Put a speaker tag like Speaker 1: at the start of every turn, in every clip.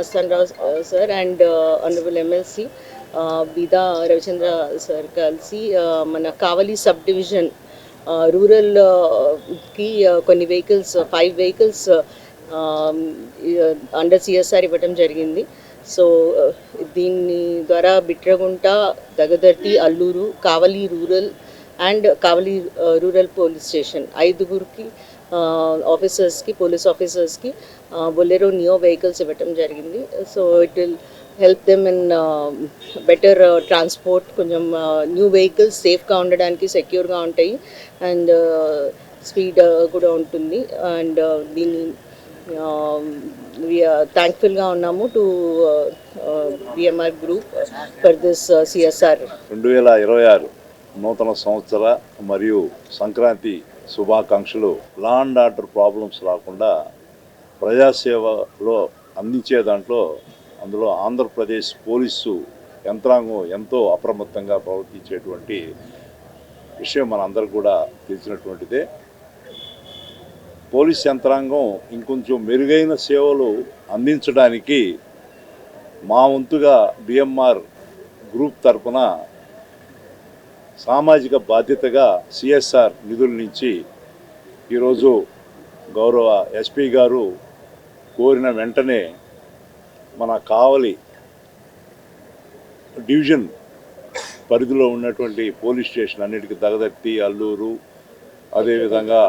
Speaker 1: Mastan Rao sir and honourable MLC Beeda Ravichandra sir కలిసి uh, మన Kavali sub division రూరల్కి కొన్ని vehicles five vehicles under CSR ఇవ్వటం జరిగింది. సో uh, దీని ద్వారా Bitragunta Dagadarthi Alluru Kavali rural and Kavali uh, rural police station ఐదుగురికి ఆఫీసర్స్కి పోలీస్ ఆఫీసర్స్కి బొలెరో నియో వెహికల్స్ ఇవ్వటం జరిగింది. So it will help them in better transport కొంచెం న్యూ వెహికల్స్ సేఫ్గా ఉండడానికి సెక్యూర్గా ఉంటాయి. అండ్ స్పీడ్ కూడా ఉంటుంది. అండ్ దీన్ని థ్యాంక్ఫుల్గా ఉన్నాము to VMR group for this CSR
Speaker 2: రెండు వేల ఇరవై ఆరు నూతన సంవత్సర మరియు సంక్రాంతి శుభాకాంక్షలు. లా అండ్ ఆర్డర్ ప్రాబ్లమ్స్ రాకుండా ప్రజాసేవలో అందించే దాంట్లో అందులో ఆంధ్రప్రదేశ్ పోలీసు యంత్రాంగం ఎంతో అప్రమత్తంగా ప్రవర్తించేటువంటి విషయం మనందరికి కూడా తెలిసినటువంటిదే. పోలీస్ యంత్రాంగం ఇంకొంచెం మెరుగైన సేవలు అందించడానికి మా వంతుగా బిఎంఆర్ గ్రూప్ తరఫున సామాజిక బాధ్యతగా సిఎస్ఆర్ నిధుల నుంచి ఈరోజు గౌరవ ఎస్పీ గారు కోరిన వెంటనే మన కావలి డివిజన్ పరిధిలో ఉన్నటువంటి పోలీస్ స్టేషన్ అన్నిటికీ దగదర్తి అల్లూరు అదేవిధంగా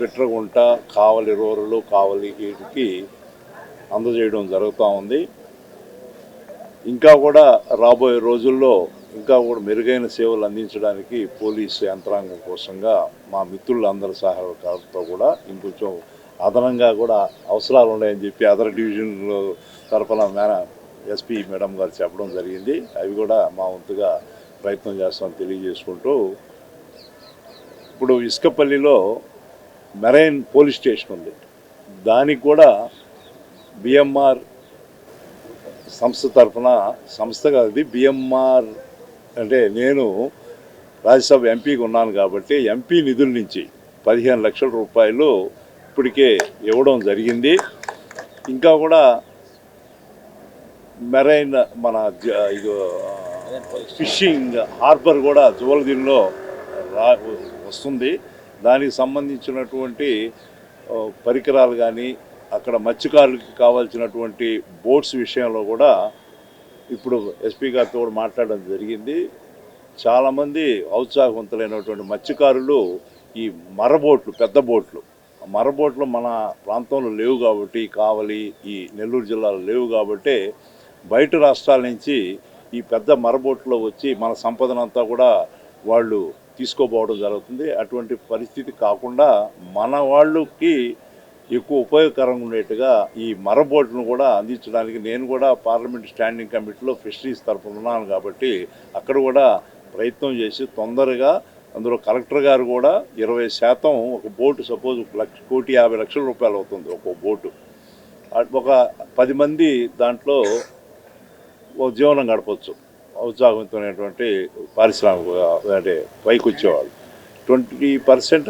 Speaker 2: బిట్రగుంట కావలి రోరలు కావలి వీటికి అందజేయడం జరుగుతూ ఉంది. ఇంకా కూడా రాబోయే రోజుల్లో ఇంకా కూడా మెరుగైన సేవలు అందించడానికి పోలీసు యంత్రాంగం కోసంగా మా మిత్రులందరి సహకారంతో కూడా ఇంకొంచెం అదనంగా కూడా అవసరాలు ఉన్నాయని చెప్పి అదర్ డివిజన్ తరఫున మేన ఎస్పీ మేడం గారు చెప్పడం జరిగింది. అవి కూడా మా వంతుగా ప్రయత్నం చేస్తామని తెలియజేసుకుంటూ ఇప్పుడు ఇసుకపల్లిలో మెరైన్ పోలీస్ స్టేషన్ ఉంది. దానికి కూడా బిఎంఆర్ సంస్థ తరఫున సంస్థ కాదు బిఎంఆర్ అంటే నేను రాజ్యసభ ఎంపీకి ఉన్నాను కాబట్టి ఎంపీ నిధుల నుంచి పదిహేను లక్షల రూపాయలు ఇప్పటికే ఇవ్వడం జరిగింది. ఇంకా కూడా మెరైన్ మన ఇది ఫిషింగ్ హార్బర్ కూడా జువలదీన్లో రా వస్తుంది. దానికి సంబంధించినటువంటి పరికరాలు కానీ అక్కడ మత్స్యకారులకి కావాల్సినటువంటి బోట్స్ విషయంలో కూడా ఇప్పుడు ఎస్పీ గారితో కూడా మాట్లాడడం జరిగింది. చాలామంది ఔత్సాహవంతులైనటువంటి మత్స్యకారులు ఈ మరబోట్లు పెద్ద బోట్లు. మరబోట్లు మన ప్రాంతంలో లేవు కాబట్టి కావలి ఈ నెల్లూరు జిల్లాలో లేవు కాబట్టి బయట రాష్ట్రాల నుంచి ఈ పెద్ద మరబోట్లో వచ్చి మన సంపదనంతా కూడా వాళ్ళు తీసుకోపోవడం జరుగుతుంది. అటువంటి పరిస్థితి కాకుండా మన వాళ్ళకి ఎక్కువ ఉపయోగకరంగా ఉండేట్టుగా ఈ మరబోట్లను కూడా అందించడానికి నేను కూడా పార్లమెంట్ స్టాండింగ్ కమిటీలో ఫిషరీస్ తరఫున ఉన్నాను కాబట్టి అక్కడ కూడా ప్రయత్నం చేసి తొందరగా అందులో కలెక్టర్ గారు కూడా ఇరవై శాతం ఒక బోటు సపోజ్ లక్ష కోటి యాభై లక్షల రూపాయలు అవుతుంది ఒక బోటు. ఒక పది మంది దాంట్లో ఓ జీవనం గడపచ్చు. ఔత్సాహవంతమైనటువంటి పారిశ్రామిక అంటే పైకి వచ్చేవాళ్ళు ట్వంటీ పర్సెంట్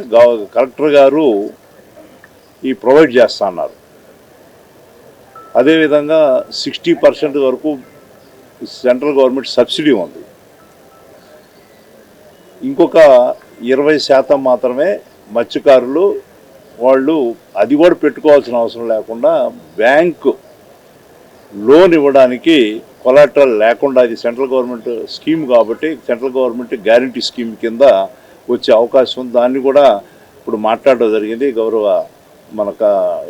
Speaker 2: కలెక్టర్ గారు ఈ ప్రొవైడ్ చేస్తా అన్నారు అదేవిధంగా సిక్స్టీ పర్సెంట్ వరకు సెంట్రల్ గవర్నమెంట్ సబ్సిడీ ఉంది. ఇంకొక ఇరవై శాతం మాత్రమే మత్స్యకారులు వాళ్ళు అది కూడా పెట్టుకోవాల్సిన అవసరం లేకుండా బ్యాంకు లోన్ ఇవ్వడానికి కొలాటరల్ లేకుండా ఇది సెంట్రల్ గవర్నమెంట్ స్కీమ్ కాబట్టి సెంట్రల్ గవర్నమెంట్ గ్యారంటీ స్కీమ్ కింద వచ్చే అవకాశం ఉంది. దాన్ని కూడా ఇప్పుడు మాట్లాడడం జరిగింది గౌరవ మన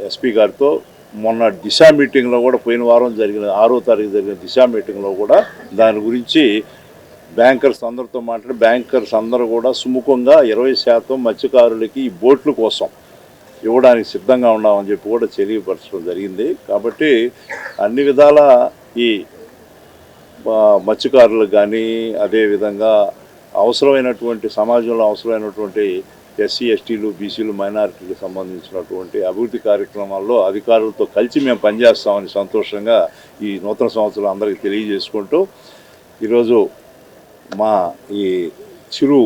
Speaker 2: ఎస్పీ గారితో మొన్న దిశా మీటింగ్లో కూడా పోయిన వారం జరిగిన ఆరో తారీఖు జరిగిన దిశా మీటింగ్లో కూడా దాని గురించి బ్యాంకర్స్ అందరితో మాట్లాడి బ్యాంకర్స్ అందరూ కూడా సుముఖంగా ఇరవై శాతం మత్స్యకారులకి ఈ బోట్ల కోసం ఇవ్వడానికి సిద్ధంగా ఉన్నామని చెప్పి కూడా తెలియపరచడం జరిగింది. కాబట్టి అన్ని విధాల ఈ మత్స్యకారులకు కానీ అదేవిధంగా అవసరమైనటువంటి సమాజంలో అవసరమైనటువంటి ఎస్సీ ఎస్టీలు బీసీలు మైనారిటీలకు సంబంధించినటువంటి అభివృద్ధి కార్యక్రమాల్లో అధికారులతో కలిసి మేము పనిచేస్తామని సంతోషంగా ఈ నూతన సంవత్సరం అందరికీ తెలియజేసుకుంటూ ఈరోజు మా ఈ చిరు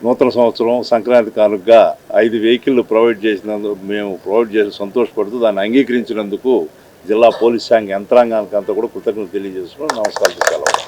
Speaker 2: నూతన సంవత్సరం సంక్రాంతి కానుకగా ఐదు వెహికల్ ప్రొవైడ్ చేసినందుకు మేము ప్రొవైడ్ చేసి సంతోషపడుతూ దాన్ని అంగీకరించినందుకు జిల్లా పోలీస్ శాఖ యంత్రాంగానికి అంతా కూడా కృతజ్ఞతలు తెలియజేసుకుని నమస్కారం సెలవు